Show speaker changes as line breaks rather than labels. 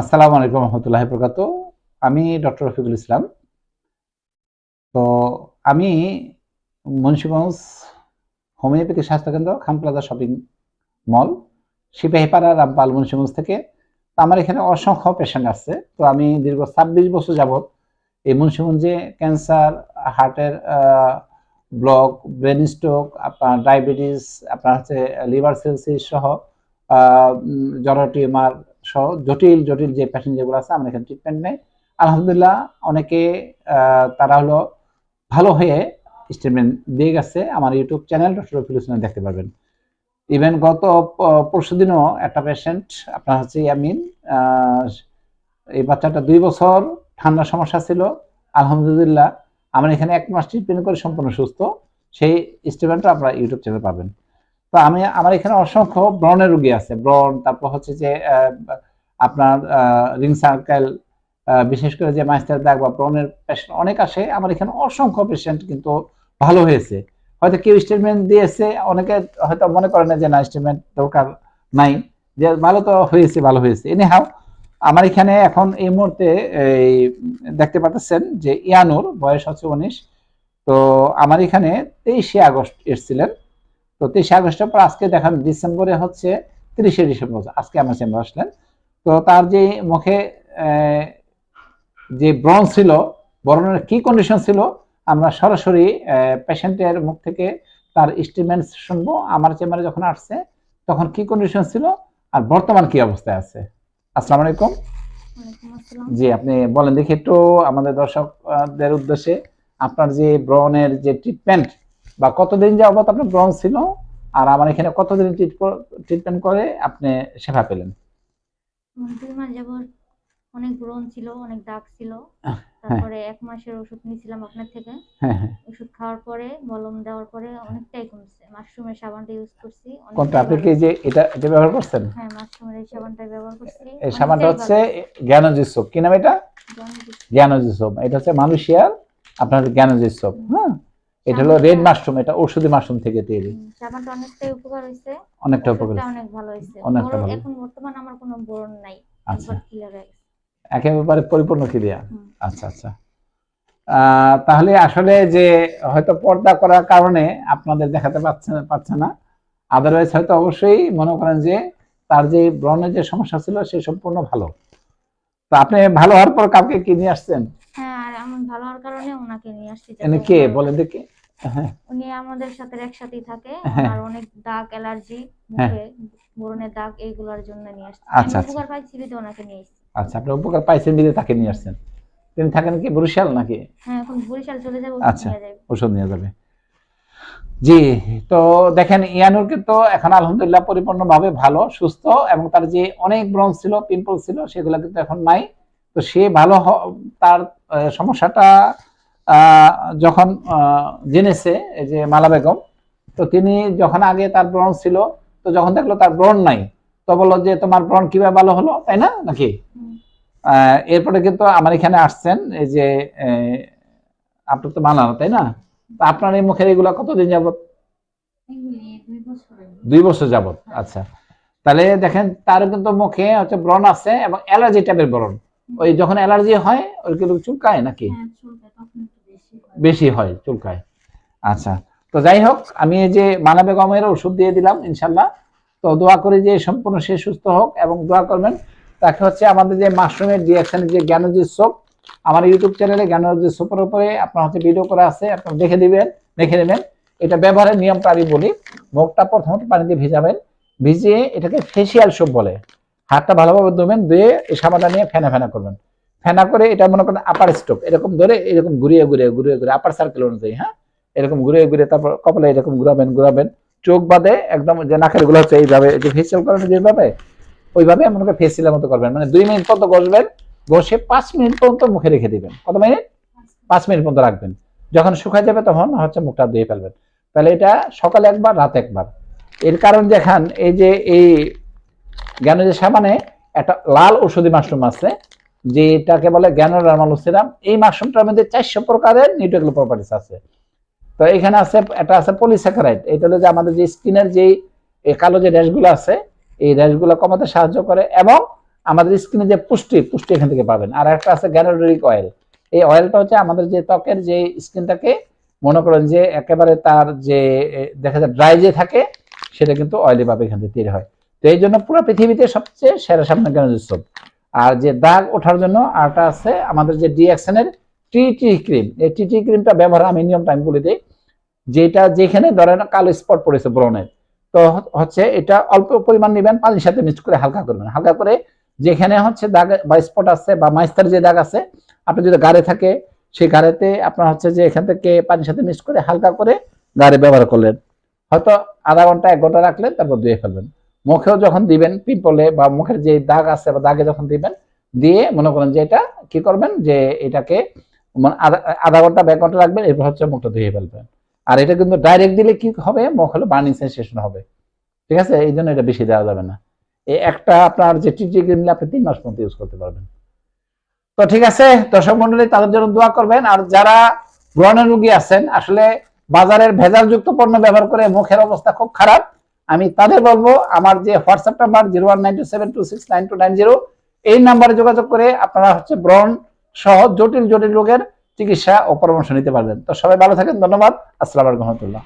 আসসালামু আলাইকুম রহমতুল্লাহ প্রকাত আমি ডক্টর রফিকুল ইসলাম। তো আমি মুন্সিগঞ্জ হোমিওপ্যাথি স্বাস্থ্যকেন্দ্র খানপ্লাজা শপিং মল, সিপাহীপাড়া, রামপাল মুন্সিগঞ্জ থেকে। আমার এখানে অসংখ্য পেশেন্ট আছে। তো আমি দীর্ঘ ছাব্বিশ বছর যাবত এই মুন্সিগঞ্জে ক্যান্সার, হার্টের ব্লক, ব্রেন স্ট্রোক, আপনার ডায়াবেটিস, আপনার হচ্ছে লিভার সেলসিস সহ জরা টিউমার সহ জটিল জটিল যে পেশেন্ট যেগুলো আছে, আমরা এখানে ট্রিটমেন্ট নেই। আলহামদুলিল্লাহ, অনেকে তারা হলো ভালো হয়ে স্টেটমেন্ট দিয়ে গেছে। আমার YouTube channel doctor Rafil Hossain দেখতে পারবেন। ইভেন গত পরশু দিনও একটা পেশেন্ট আপনার হচ্ছে ইয়ামিন এই বাচ্চাটা দুই বছর ঠান্ডার সমস্যা ছিল। আলহামদুলিল্লাহ, আমার এখানে এক মাস ট্রিটমেন্ট করে সম্পূর্ণ সুস্থ। সেই স্টেটমেন্টটা আপনারা ইউটিউব চ্যানেল পাবেন। তো আমি, আমার এখানে অসংখ্য ব্রণের রোগী আছে। ব্রণ, তারপর হচ্ছে যে আপনার রিং সার্কেল বিশেষ করে যে মাস্টার দাগ বা ব্রণের পেশেন্ট অনেক আসে, আমার এখানে অসংখ্য পেশেন্ট কিন্তু ভালো হয়েছে। হয়তো কেউ স্টেটমেন্ট দিয়েছে, অনেকে হয়তো মনে করে না যে না স্টেটমেন্ট দরকার নাই। যে ভালো তো হয়েছে, ভালো হয়েছে। এনে হাও আমার এখানে এখন এই মুহূর্তে এই দেখতে পাচ্ছেন যে ইয়ানুর বয়স হচ্ছে উনিশ। তো আমার এখানে তেইশে আগস্ট এসেছিলেন। তো তেইশে আগস্টের পর আজকে দেখান ডিসেম্বরে হচ্ছে তিরিশে ডিসেম্বর, আজকে আমার চেম্বার আসলেন। তো তার যে মুখে যে ব্রণ ছিল বরণের কি কন্ডিশন ছিল আমরা সরাসরি পেশেন্টের মুখ থেকে তার স্টেটমেন্ট শুনব। আমার চেম্বারে যখন আসছে তখন কি কন্ডিশন ছিল আর বর্তমান কি অবস্থায় আছে? আসসালামু আলাইকুম। জি আপনি বলেন দেখি একটু আমাদের দর্শকদের উদ্দেশ্যে আপনার যে ব্রণের যে ট্রিটমেন্ট বা কতদিন যাবত আপনার ব্রণ ছিল আর আমার এখানে কতদিন ট্রিটমেন্ট করে আপনি সেবা পেলেন?
দুই মাস যাবত অনেক ব্রণ ছিল অনেক দাগ ছিল।
হ্যাঁ।
তারপরে এক মাসের ওষুধ নিয়েছিলাম আপনার থেকে।
হ্যাঁ হ্যাঁ।
ওষুধ খাওয়ার পরে মলম দেওয়ার পরে অনেকটাই কমছে। মাশরুমের সাবানটা ইউজ করছি
কোনটা? আপনি কি যে এটা এটা ব্যবহার করছেন?
হ্যাঁ মাশরুমের এই সাবানটা ব্যবহার করছি।
এই সাবানটা হচ্ছে। জ্ঞানজি সোপ কি নাম এটা। জ্ঞানজি সোপ এটা হচ্ছে মালয়েশিয়ার আপনার জ্ঞানজি সোপ হ্যাঁ? এটা হলো রেড মাশরুম এটা ঔষধি মাশরুম থেকে তৈরি।
সাবানটা অনেকটাই উপকার হয়েছে।
অনেকটা উপকার
অনেক ভালো হয়েছে।
অনেকটা ভালো।
এখন বর্তমান আমার কোনো ব্রণ নাই।
আচ্ছা।
ক্লিয়ার হয়ে গেছে।
একেবারে পরিপূর্ণ
হুম।
আচ্ছা আচ্ছা। তাহলে আসলে যে হয়তো পর্দা করার কারণে আপনাদের দেখাতে পাচ্ছে পাচ্ছে না। আদারওয়াইজ হয়তো অবশ্যই মনে করেন যে তার যে ব্রণের যে সমস্যা ছিল সে সম্পূর্ণ ভালো। তো আপনি ভালো হওয়ার পর কাউকে কি নিয়ে আসছেন?
হ্যাঁ আমার ভালো হওয়ার কারণে ওনাকে নিয়ে আসছি।
এনে কে? বলেন দেখি।
উনি আমাদের সাথে একসাথেই থাকে
হ্যাঁ।
আর অনেক দাগ অ্যালার্জি
হ্যাঁ।
মুখে ব্রণের দাগ এইগুলোর জন্য নিয়ে আসছি
আচ্ছা, আচ্ছা।
উপকার পাইছি বিধে ওনাকে নিয়ে এসেছি
আচ্ছা আপনি উপকার পাইছেন বিদে তাকে নিয়ে আসছেন তিনি থাকেন কি বরিশাল নাকি
হ্যাঁ এখন বরিশাল চলে যাব
আচ্ছা। ওষুধ নিয়ে যাবে জি তো দেখেন ইয়ানুর কিন্তু এখন আলহামদুলিল্লাহ পরিপূর্ণভাবে ভালো সুস্থ এবং তার যে অনেক ব্রণ ছিল পিম্পল ছিল সেগুলো কিন্তু এখন নাই তো সে ভালো তার সমস্যাটা যখন জেনেছে এই যে মালা বেগম তো তিনি যখন আগে তার ব্রণ ছিল তো যখন দেখল তার ব্রণ নাই তো বলল যে তোমার ব্রণ কীভাবে ভালো হলো তাই না নাকি? এরপরে কিন্তু আমার এখানে আসছেন এই যে আপনার তো মানানো তাই না? আপনার এই মুখের এগুলা কতদিন যাবত দুই বছর যাবত আচ্ছা। তাহলে দেখেন তার কিন্তু মুখে হচ্ছে ব্রণ আছে এবং অ্যালার্জি টাইপের ব্রণ। ওই যখন অ্যালার্জি হয় ওই কিন্তু চুলকায় নাকি
হ্যাঁ, চুলকায়, তখন একটু বেশি হয়।
চুলকায়। আচ্ছা তো যাই হোক, আমি যে মানা বেগমের ওষুধ দিয়ে দিলাম ইনশাল্লাহ তো দোয়া করে যে সম্পূর্ণ সে সুস্থ হোক এবং দোয়া করবেন, তাকে হচ্ছে আমাদের যে মাশরুমের ডিএকশনের যে জ্ঞানজি সোপ আমার ইউটিউব চ্যানেলে জ্ঞানজি সোপের উপরে আপনার হচ্ছে ভিডিও করা আছে, আপনারা দেখে দিবেন, দেখে নেবেন। এটা ব্যবহারের নিয়মটা আমি বলি, মুখটা প্রথমত পানি দিয়ে ভিজাবেন, ভিজিয়ে এটাকে ফেসিয়াল সোপ বলে। হাতটা ভালোভাবে ধুবেন, ধুয়ে এই সাবানটা নিয়ে ফেনা ফেনা করবেন। ফেনা করে এটা মনে করেন আপার স্টোক এরকম ধরে এরকম ঘুরিয়ে ঘুরিয়ে ঘুরিয়ে ঘুরিয়ে আপার সার্কেল অনুযায়ী হ্যাঁ? এরকম ঘুরিয়ে ঘুরিয়ে তারপর কপালে এরকম ঘুরাবেন ঘুরাবেন, চোখ বাদে একদম যে নাকেরগুলো হচ্ছে এইভাবে যে ফেসিয়াল করেন যেভাবে, ওইভাবে মনে করে ফেসিয়ালের মতো করবেন। মানে দুই মিনিট পর্যন্ত ঘষবেন ঘষে পাঁচ মিনিট পর্যন্ত মুখে রেখে দিবেন। কত মিনিট? পাঁচ মিনিট পর্যন্ত রাখবেন। যখন শুকায় যাবে তখন হচ্ছে মুখটা ধুয়ে ফেলবেন। তাহলে এটা সকালে একবার, রাত একবার। এর কারণ দেখান এই যে এই জ্ঞান যে সাবানে একটা লাল ঔষধি মাশরুম আছে যেটাকে বলে জ্ঞানোরামালুসিরাম এই মাশরুমটার মধ্যে চারশো প্রকারের নিউট্রিকুলার প্রপার্টিস আছে। তো এখানে আছে, এটা আছে পলিস্যাকারাইড এটা হলো যে আমাদের যে স্কিনের এই কালো যে র্যাশগুলো আছে, এই র্যাশগুলো কমাতে সাহায্য করে এবং আমাদের স্কিনে যে পুষ্টি পুষ্টি এখান থেকে পাবেন। আর একটা আছে গ্যানোডরিক অয়েল এই অয়েলটা হচ্ছে আমাদের যে ত্বকের যে স্কিনটাকে মনে করেন যে একেবারে তার যে দেখা যায় ড্রাই যে থাকে, সেটা কিন্তু অয়েলি ভাবে এখান থেকে তৈরি হয়। তো এই জন্য পুরো পৃথিবীতে সবচেয়ে সেরা সামনে গ্যানোডিক সোপ আর যে দাগ ওঠার জন্য আরটা আছে আমাদের যে ডিএক্সএনের টি টি ক্রিম এই টি টি ক্রিমটা ব্যবহার আমি নিয়ম আমি বলে দিই। যেটা যেখানে ধরেন কালো স্পট পড়েছে ব্রণের তো হচ্ছে এটা অল্প পরিমাণ নেবেন, পানির সাথে মিক্স করে হালকা করবেন হালকা করে যেখানে হচ্ছে দাগ বা স্পট আছে বা মাইস্তার যে দাগ আছে, আপনি যদি গাড়ে থাকে, সেই গাড়েতে আপনার হচ্ছে যে এখান থেকে পানির সাথে মিক্স করে হালকা করে গাড়ি ব্যবহার করলেন। হয়তো আধা ঘণ্টা, এক ঘণ্টা রাখলেন, তারপর ধুয়ে ফেলবেন মুখেও যখন দিবেন পিম্পলে বা মুখের যে দাগ আছে বা দাগে যখন দিবেন, দিয়ে মনে করেন যে এটা কি করবেন? যে এটাকে মানে আধা ঘণ্টা বা এক ঘণ্টা রাখবেন, এরপর হচ্ছে মুখটা ধুয়ে ফেলবেন। আর এটা কিন্তু ডাইরেক্ট দিলে কি হবে? মুখ হলো বার্নিং সেন্সেশন হবে। ঠিক আছে? এই জন্য এটা বেশি দেওয়া যাবে না। এই একটা আপনার যে টিটি ক্রিম নিলে আপনি তিন মাস পর্যন্ত ইউজ করতে পারবেন। তো ঠিক আছে? দর্শক মন্ডলী, তাদের জন্য দোয়া করবেন। আর যারা ব্রণের রোগী আছেন, আসলে বাজারের ভেজালযুক্ত পণ্য ব্যবহার করে মুখের অবস্থা খুব খারাপ আমি তাদের বলব, আমার যে WhatsApp number zero one nine two seven two six nine two nine zero এই নাম্বারে যোগাযোগ করে আপনারা হচ্ছে ব্রণ সহ জটিল জটিল রোগের চিকিৎসা ও পরামর্শ নিতে পারবেন। তো সবাই ভালো থাকেন, ধন্যবাদ। আসসালামু রহমতুল্লাহ।